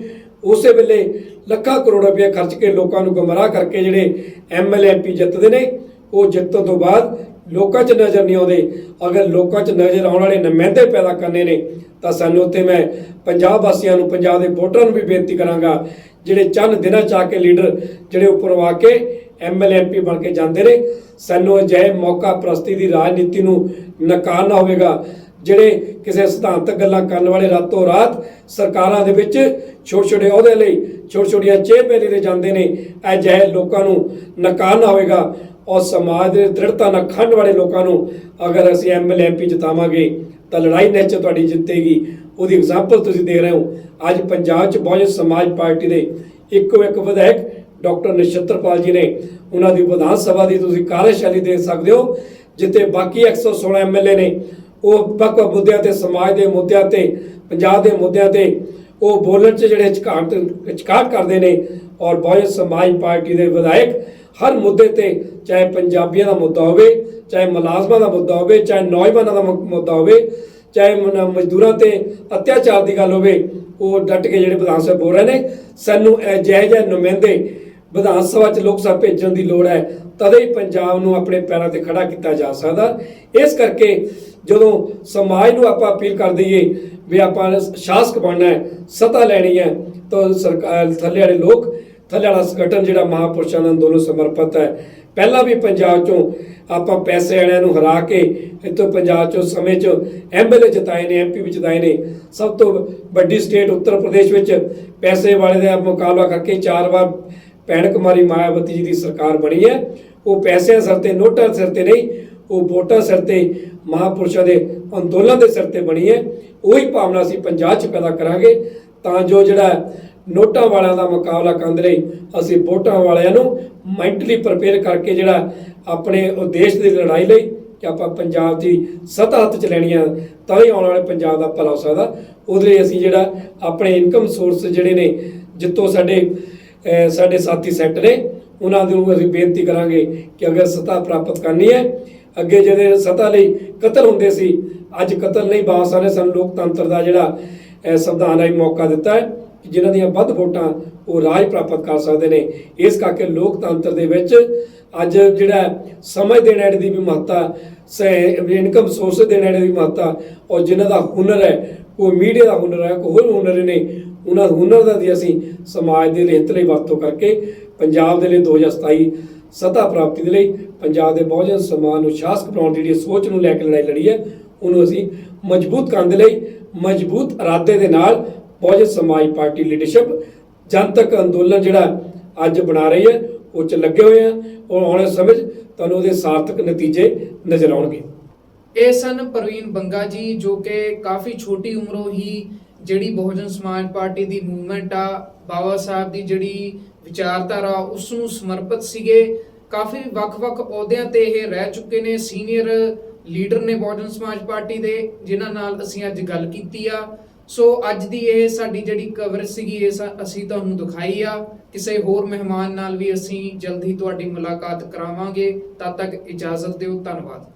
ਉਸੇ ਵੇਲੇ ਲੱਖਾਂ ਕਰੋੜ ਰੁਪਏ ਖਰਚ ਕੇ ਲੋਕਾਂ ਨੂੰ ਗੁੰਮਰਾਹ ਕਰਕੇ ਜਿਹੜੇ ਐਮਐਲਏ ਐਮਪੀ ਜਿੱਤਦੇ ਨੇ ਉਹ ਜਿੱਤਣ ਤੋਂ ਬਾਅਦ ਲੋਕਾਂ 'ਚ ਨਜ਼ਰ ਨਹੀਂ ਆਉਂਦੇ। ਅਗਰ ਲੋਕਾਂ 'ਚ ਨਜ਼ਰ ਆਉਣ ਵਾਲੇ ਨੁਮਾਇੰਦੇ ਪੈਦਾ ਕਰਨੇ ਨੇ, ਤਾਂ ਸਾਨੂੰ ਉੱਥੇ ਮੈਂ ਪੰਜਾਬ ਵਾਸੀਆਂ ਨੂੰ, ਪੰਜਾਬ ਦੇ ਵੋਟਰਾਂ ਨੂੰ ਵੀ ਬੇਨਤੀ ਕਰਾਂਗਾ, ਜਿਹੜੇ ਚੰਦ ਦਿਨਾਂ ਚ ਆ ਕੇ ਲੀਡਰ ਜਿਹੜੇ ਉੱਪਰ ਆ ਕੇ ਐਮਐਲਏ ਐਮਪੀ ਬਣ ਕੇ ਜਾਂਦੇ ਨੇ, ਸਾਨੂੰ ਅਜਿਹੇ ਮੌਕਾ ਪ੍ਰਸਤੀ ਦੀ ਰਾਜਨੀਤੀ ਨੂੰ ਨਕਾਰਨਾ ਹੋਵੇਗਾ। ਜਿਹੜੇ ਕਿਸੇ ਸਿਧਾਂਤਕ ਗੱਲਾਂ ਕਰਨ ਵਾਲੇ ਰਾਤੋਂ ਰਾਤ ਸਰਕਾਰਾਂ ਦੇ ਵਿੱਚ ਛੋਟੇ ਛੋਟੇ ਅਹੁਦੇ ਲਈ ਛੋਟੇ ਛੋਟੀਆਂ ਚੇਪੇ ਦੇ ਜਾਂਦੇ ਨੇ, ਅਜਿਹੇ ਲੋਕਾਂ ਨੂੰ ਨਕਾਰਨਾ ਹੋਵੇਗਾ। ਔਰ ਸਮਾਜ ਦੇ ਦ੍ਰਿੜਤਾ ਨਾਲ ਖੰਡ ਵਾਲੇ ਲੋਕਾਂ ਨੂੰ ਅਗਰ ਅਸੀਂ ਐਮਐਲਏ ਐਮਪੀ ਜਿਤਾਵਾਂਗੇ, ਤਾਂ ਲੜਾਈ ਨਿਸ਼ਚਿਤ ਤੁਹਾਡੀ ਜਿੱਤੇਗੀ। ਉਹਦੀ ਐਗਜ਼ਾਮਪਲ ਤੁਸੀਂ ਦੇ ਰਹੇ ਹੋ। ਅੱਜ ਪੰਜਾਬ 'ਚ ਬਹੁਜਨ ਸਮਾਜ ਪਾਰਟੀ ਦੇ ਇੱਕੋ ਇੱਕ ਵਿਧਾਇਕ ਡਾਕਟਰ ਨਛੱਤਰਪਾਲ ਜੀ ਨੇ ਉਹਨਾਂ ਦੀ ਵਿਧਾਨ ਸਭਾ ਦੀ ਤੁਸੀਂ ਕਾਰਜਸ਼ੈਲੀ ਦੇਖ ਸਕਦੇ ਹੋ, ਜਿੱਥੇ ਬਾਕੀ 116 ਐਮਐਲਏ ਨੇ ਉਹ ਵੱਖ-ਵੱਖ ਮੁੱਦਿਆਂ ਤੇ, ਸਮਾਜ ਦੇ ਮੁੱਦਿਆਂ ਤੇ, ਪੰਜਾਬ ਦੇ ਮੁੱਦਿਆਂ ਤੇ ਉਹ ਬੋਲਣ 'ਚ ਜਿਹੜੇ ਝਕਾਟ ਝਕਾਟ ਕਰਦੇ ਨੇ ਔਰ ਬਹੁਜਨ ਸਮਾਜ ਪਾਰਟੀ ਦੇ ਵਿਧਾਇਕ ਹਰ ਮੁੱਦੇ ਤੇ ਚਾਹੇ ਪੰਜਾਬੀਆਂ ਦਾ ਮੁੱਦਾ ਹੋਵੇ, ਚਾਹੇ ਮੁਲਾਜ਼ਮਾਂ ਦਾ ਮੁੱਦਾ ਹੋਵੇ, ਚਾਹੇ ਨੌਜਵਾਨਾਂ ਦਾ ਮੁੱਦਾ ਹੋਵੇ, ਚਾਹੇ ਮਜ਼ਦੂਰਾਂ ਤੇ ਅਤਿਆਚਾਰ ਦੀ ਗੱਲ ਹੋਵੇ, ਉਹ ਡਟ ਕੇ ਜਿਹੜੇ ਵਿਧਾਨ ਸਭਾ ਬੋਲ ਰਹੇ ਨੇ, ਸਾਨੂੰ ਅਜਿਹੇ ਜਿਹੇ ਨੁਮਾਇੰਦੇ ਵਿਧਾਨ ਸਭਾ 'ਚ ਲੋਕ ਸਭਾ ਭੇਜਣ ਦੀ ਲੋੜ ਹੈ, ਤਦ ਹੀ ਪੰਜਾਬ ਨੂੰ ਆਪਣੇ ਪੈਰਾਂ ਤੇ ਖੜਾ ਕੀਤਾ ਜਾ ਸਕਦਾ। ਇਸ ਕਰਕੇ ਜਦੋਂ ਸਮਾਜ ਨੂੰ ਆਪਾਂ ਅਪੀਲ ਕਰ ਦਈਏ ਵੀ ਆਪਾਂ ਸ਼ਾਸਕ ਬਣਨਾ ਹੈ, ਸਤਾ ਲੈਣੀ ਹੈ, ਤਾਂ ਸਰਕਾਰ ਥੱਲੇ ਵਾਲੇ ਲੋਕ, ਥੱਲੇ ਵਾਲਾ ਸੰਗਠਨ ਜਿਹੜਾ ਮਹਾਪੁਰਸ਼ਾਂ ਦਾ ਅੰਦੋਲਨ ਸਮਰਪਿਤ ਹੈ, ਪਹਿਲਾਂ ਵੀ ਪੰਜਾਬ ਚੋਂ ਆਪਾਂ ਪੈਸੇ ਵਾਲਿਆਂ ਨੂੰ ਹਰਾ ਕੇ ਇੱਥੋਂ ਪੰਜਾਬ ਚੋਂ ਸਮੇਂ ਚ ਐਮਐਲਏ ਜਿਤਾਏ ਨੇ ਐਮਪੀ ਵੀ ਜਿਤਾਏ ਨੇ, ਸਭ ਤੋਂ ਵੱਡੀ ਸਟੇਟ ਉੱਤਰ ਪ੍ਰਦੇਸ਼ ਵਿੱਚ ਪੈਸੇ ਵਾਲੇ ਦਾ ਮੁਕਾਬਲਾ ਕਰਕੇ ਚਾਰ ਵਾਰ ਭੈਣ ਕੁਮਾਰੀ ਮਾਇਆਵਤੀ ਜੀ ਦੀ ਸਰਕਾਰ ਬਣੀ ਹੈ। ਉਹ ਪੈਸਿਆਂ ਸਿਰ ਤੇ, ਨੋਟਾਂ ਸਿਰ ਤੇ ਨਹੀਂ, ਉਹ ਵੋਟਾਂ ਸਿਰ ਤੇ, ਮਹਾਪੁਰਸ਼ਾਂ ਦੇ ਅੰਦੋਲਨ ਦੇ ਸਿਰ ਤੇ ਬਣੀ ਹੈ। ਉਹੀ ਭਾਵਨਾ ਅਸੀਂ ਪੰਜਾਬ 'ਚ ਪੈਦਾ ਕਰਾਂਗੇ। ਤਾਂ ਜੋ ਜਿਹੜਾ ਨੋਟਾਂ ਵਾਲਿਆਂ ਦਾ ਮੁਕਾਬਲਾ ਕਰਨ ਦੇ ਲਈ ਅਸੀਂ ਵੋਟਾਂ ਵਾਲਿਆਂ ਨੂੰ ਮੈਂਟਲੀ ਪ੍ਰਪੇਅਰ ਕਰਕੇ ਜਿਹੜਾ ਆਪਣੇ ਉਦੇਸ਼ ਦੀ ਲੜਾਈ ਲਈ ਕਿ ਆਪਾਂ ਪੰਜਾਬ ਦੀ ਸੱਤਾ ਹੱਥ ਚ ਲੈਣੀ ਆ ਤਾਂ ਹੀ ਆਉਣ ਵਾਲੇ ਪੰਜਾਬ ਦਾ ਭਲਾ ਹੋ ਸਕਦਾ। ਉਹਦੇ ਲਈ ਅਸੀਂ ਜਿਹੜਾ ਆਪਣੇ ਇਨਕਮ ਸੋਰਸ ਜਿਹੜੇ ਨੇ ਜਿੱਤੋਂ ਸਾਡੇ ਸਾਡੇ ਸਾਥੀ ਸੈੱਟ ਨੇ, ਉਹਨਾਂ ਨੂੰ ਅਸੀਂ ਬੇਨਤੀ ਕਰਾਂਗੇ ਕਿ ਅਗਰ ਸੱਤਾ ਪ੍ਰਾਪਤ ਕਰਨੀ ਹੈ, ਅੱਗੇ ਜਿਹੜੇ ਸੱਤਾ ਲਈ ਕਤਲ ਹੁੰਦੇ ਸੀ, ਅੱਜ ਕਤਲ ਨਹੀਂ ਬਾਦਸ਼ਾਹ ਨੇ ਸਾਨੂੰ ਲੋਕਤੰਤਰ ਦਾ ਜਿਹੜਾ ਸੰਵਿਧਾਨ ਰਾਹੀਂ ਮੌਕਾ ਦਿੱਤਾ ਹੈ ਕਿ ਜਿਨ੍ਹਾਂ ਦੀਆਂ ਵੱਧ ਵੋਟਾਂ ਉਹ ਰਾਜ ਪ੍ਰਾਪਤ ਕਰ ਸਕਦੇ ਨੇ। ਇਸ ਕਰਕੇ ਲੋਕਤੰਤਰ ਦੇ ਵਿੱਚ ਅੱਜ ਜਿਹੜਾ ਸਮਝ ਦੇਣ ਵਾਲੇ ਦੀ ਵੀ ਮਹੱਤਤਾ ਇਨਕਮ ਸੋਰਸ ਦੇਣ ਵਾਲੇ ਦੀ ਵੀ ਮਹੱਤਤਾ, ਔਰ ਜਿਨ੍ਹਾਂ ਦਾ ਹੁਨਰ ਹੈ, ਉਹ ਮੀਡੀਆ ਦਾ ਹੁਨਰ ਹੈ ਕੋਈ ਹੋਰ ਹੁਨਰ ਨੇ ਉਹਨਾਂ ਹੁਨਰ ਦਾ ਦੀ ਅਸੀਂ ਸਮਾਜ ਦੇ ਹਿੱਤ ਲਈ ਵਰਤੋਂ ਕਰਕੇ ਪੰਜਾਬ ਦੇ ਲਈ 2027 ਸੱਤਾ ਪ੍ਰਾਪਤੀ ਦੇ ਲਈ ਪੰਜਾਬ ਦੇ ਬਹੁਜਨ ਸਮਾਜ ਨੂੰ ਸ਼ਾਸਕ ਬਣਾਉਣ ਦੀ ਜਿਹੜੀ ਸੋਚ ਨੂੰ ਲੈ ਕੇ ਲੜਾਈ ਲੜੀ ਹੈ, ਉਹਨੂੰ ਅਸੀਂ ਮਜ਼ਬੂਤ ਕਰਨ ਦੇ ਲਈ, ਮਜ਼ਬੂਤ ਇਰਾਦੇ ਦੇ ਨਾਲ ਬਹੁਜਨ ਸਮਾਜ ਪਾਰਟੀ ਲੀਡਰਸ਼ਿਪ ਜਨਤਕ ਅੰਦੋਲਨ ਜਿਹੜਾ ਅੱਜ ਬਣਾ ਰਹੀ ਹੈ, ਉਹ ਚ ਲੱਗੇ ਹੋਏ ਆ ਔਰ ਆਉਣ ਵਾਲੇ ਸਮੇਂ 'ਚ ਤੁਹਾਨੂੰ ਉਹਦੇ ਸਾਰਥਕ ਨਤੀਜੇ ਨਜ਼ਰ ਆਉਣਗੇ। ਇਹ ਸਨ ਪ੍ਰਵੀਨ ਬੰਗਾ ਜੀ, ਜੋ ਕਿ ਕਾਫੀ ਛੋਟੀ ਉਮਰੋਂ ਹੀ ਜਿਹੜੀ ਬਹੁਜਨ ਸਮਾਜ ਪਾਰਟੀ ਦੀ ਮੂਵਮੈਂਟ ਆ, ਬਾਬਾ ਸਾਹਿਬ ਦੀ ਜਿਹੜੀ ਵਿਚਾਰਧਾਰਾ ਉਸ ਨੂੰ ਸਮਰਪਿਤ ਸੀਗੇ। ਕਾਫੀ ਵੱਖ-ਵੱਖ ਅਹੁਦਿਆਂ ਤੇ ਇਹ ਰਹਿ ਚੁੱਕੇ ਨੇ ਸੀਨੀਅਰ ਲੀਡਰ ਨੇ ਬਹੁਜਨ ਸਮਾਜ ਪਾਰਟੀ ਦੇ, ਜਿਨ੍ਹਾਂ ਨਾਲ ਅਸੀਂ ਅੱਜ ਗੱਲ ਕੀਤੀ ਆ। ਸੋ ਅੱਜ ਦੀ ਇਹ ਸਾਡੀ ਜਿਹੜੀ ਕਵਰ ਸੀਗੀ, ਇਹ ਸਾ- ਅਸੀਂ ਤੁਹਾਨੂੰ ਦਿਖਾਈ ਆ। ਕਿਸੇ ਹੋਰ ਮਹਿਮਾਨ ਨਾਲ ਵੀ ਅਸੀਂ ਜਲਦੀ ਤੁਹਾਡੀ ਮੁਲਾਕਾਤ ਕਰਾਵਾਂਗੇ। ਤਦ ਤੱਕ ਇਜਾਜ਼ਤ ਦਿਓ, ਧੰਨਵਾਦ।